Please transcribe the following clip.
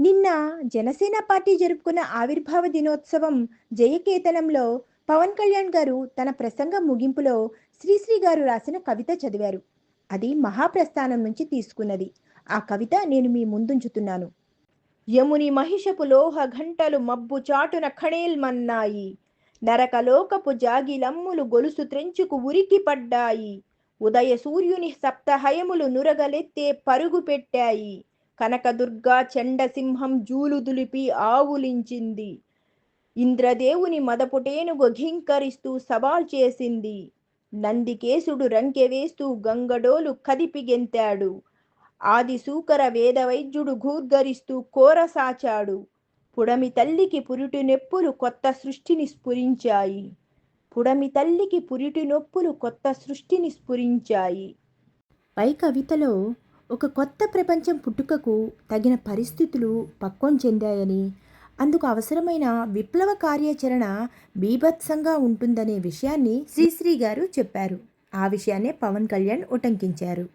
నిన్న జనసేన పార్టీ జరుపుకున్న ఆవిర్భావ దినోత్సవం జయకేతనంలో పవన్ కళ్యాణ్ గారు తన ప్రసంగ ముగింపులో శ్రీశ్రీ గారు రాసిన కవిత చదివారు. అది మహాప్రస్థానం నుంచి తీసుకున్నది. ఆ కవిత నేను మీ ముందుంచుతున్నాను. యముని మహిషపు లోహ ఘంటలు మబ్బు చాటున ఖణేల్మన్నాయి నరకలోకపు జాగిలమ్ములు గొలుసు త్రెంచుకు ఉరికి పడ్డాయి. ఉదయ సూర్యుని సప్తహయములు నురగలెత్తే పరుగు పెట్టాయి. కనకదుర్గా చండసింహం జూలు దులిపి ఆవులించింది. ఇంద్రదేవుని మదపుటేను ఘింకరిస్తూ సవాల్ చేసింది. నందికేశుడు రంకెవేస్తూ గంగడోలు కదిపి గెంతాడు. వేదవైద్యుడు ఘూర్గరిస్తూ కోరసాచాడు పుడమి తల్లికి పురిటి నొప్పులు కొత్త సృష్టిని స్ఫురించాయి. పుడమి తల్లికి పురిటి నొప్పులు కొత్త సృష్టిని స్ఫురించాయి. పై కవితలో ఒక కొత్త ప్రపంచం పుట్టుకకు తగిన పరిస్థితులు పక్వం చెందాయని అందుకు అవసరమైన విప్లవ కార్యాచరణ బీభత్సంగా ఉంటుందనే విషయాన్ని శ్రీశ్రీ గారు చెప్పారు. ఆ విషయాన్నే పవన్ కళ్యాణ్ ఉటంకించారు.